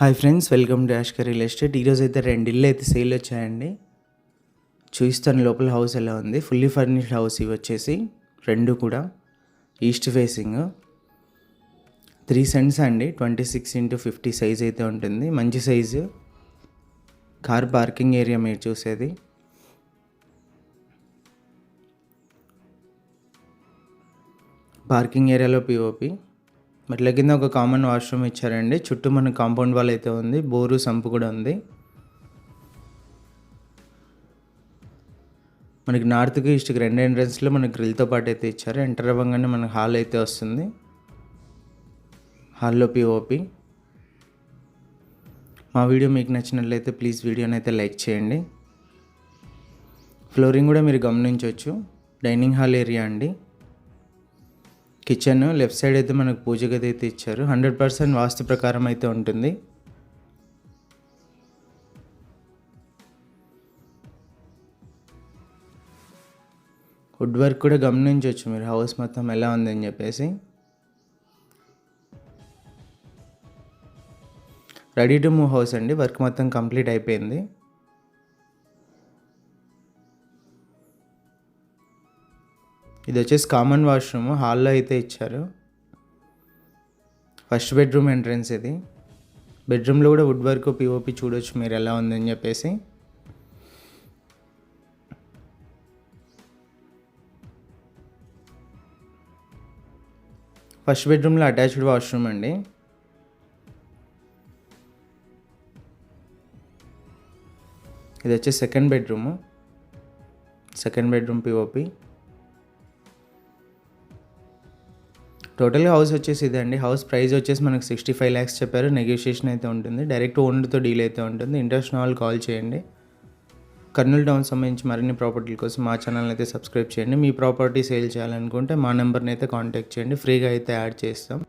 Hi friends welcome to Yashkar real estate ఈరోజు అయితే రెండు ఇల్లు అయితే సేల్ వచ్చాయండి. చూస్తాను లోపల హౌస్ ఎలా ఉంది. ఫుల్లీ ఫర్నిష్డ్ హౌస్ ఇవి వచ్చేసి రెండు కూడా. ఈస్ట్ ఫేసింగ్ త్రీ సెంట్స్ అండి. Twenty six into fifty size అయితే ఉంటుంది. మంచి సైజు కార్ పార్కింగ్ ఏరియా మీరు చూసేది. పార్కింగ్ ఏరియాలో పిఓపి మెట్ల కింద ఒక కామన్ వాష్రూమ్ ఇచ్చారండి. చుట్టూ మన కాంపౌండ్ వాల్ అయితే ఉంది. బోరు సంపు కూడా ఉంది. మనకి నార్త్కి ఈస్ట్కి రెండు ఎంట్రన్స్లో మనకి గ్రిల్తో పాటు అయితే ఇచ్చారు. ఎంటర్ అవ్వగానే మనకి హాల్ అయితే వస్తుంది. హాల్లో పిఓపి మా వీడియో మీకు నచ్చినట్లయితే ప్లీజ్ వీడియోని అయితే లైక్ చేయండి. ఫ్లోరింగ్ కూడా మీరు గమనించవచ్చు డైనింగ్ హాల్ ఏరియా అండి. కిచెన్ లెఫ్ట్ సైడ్ అయితే మనకు పూజ గది అయితే ఇచ్చారు. హండ్రెడ్ పర్సెంట్ వాస్తు ప్రకారం అయితే ఉంటుంది. వుడ్ వర్క్ కూడా గమనించవచ్చు మీరు. హౌస్ మొత్తం ఎలా ఉందని చెప్పేసి. రెడీ టు మూవ్ హౌస్ అండి. వర్క్ మొత్తం కంప్లీట్ అయిపోయింది. ఇది వచ్చేసి కామన్ వాష్రూమ్ హాల్లో అయితే ఇచ్చారు. ఫస్ట్ బెడ్రూమ్ ఎంట్రన్స్ ఇది. బెడ్రూమ్లో కూడా వుడ్ వర్క్ పిఓపి చూడొచ్చు మీరు ఎలా ఉందని చెప్పేసి. ఫస్ట్ బెడ్రూమ్లో అటాచ్డ్ వాష్రూమ్ అండి. ఇది వచ్చి second bedroom second bedroom POP టోటల్గా హౌస్ వచ్చేసి ఇదండి హౌస్ ప్రైస్ వచ్చేసి మనకు సిక్స్టీ ఫైవ్ ల్యాక్స్ చెప్పారు. నెగోషియేషన్ అయితే ఉంటుంది. డైరెక్ట్ ఓనర్తో డీల్ అయితే ఉంటుంది. ఇంట్రెస్ట్ వాళ్ళు కాల్ చేయండి. కర్నూలు టౌన్ సంబంధించి మరిన్ని ప్రాపర్టీల కోసం మా ఛానల్ అయితే సబ్స్క్రైబ్ చేయండి. మీ ప్రాపర్టీ సేల్ చేయాలనుకుంటే మా నెంబర్ని అయితే కాంటాక్ట్ చేయండి. ఫ్రీగా అయితే యాడ్ చేస్తాం.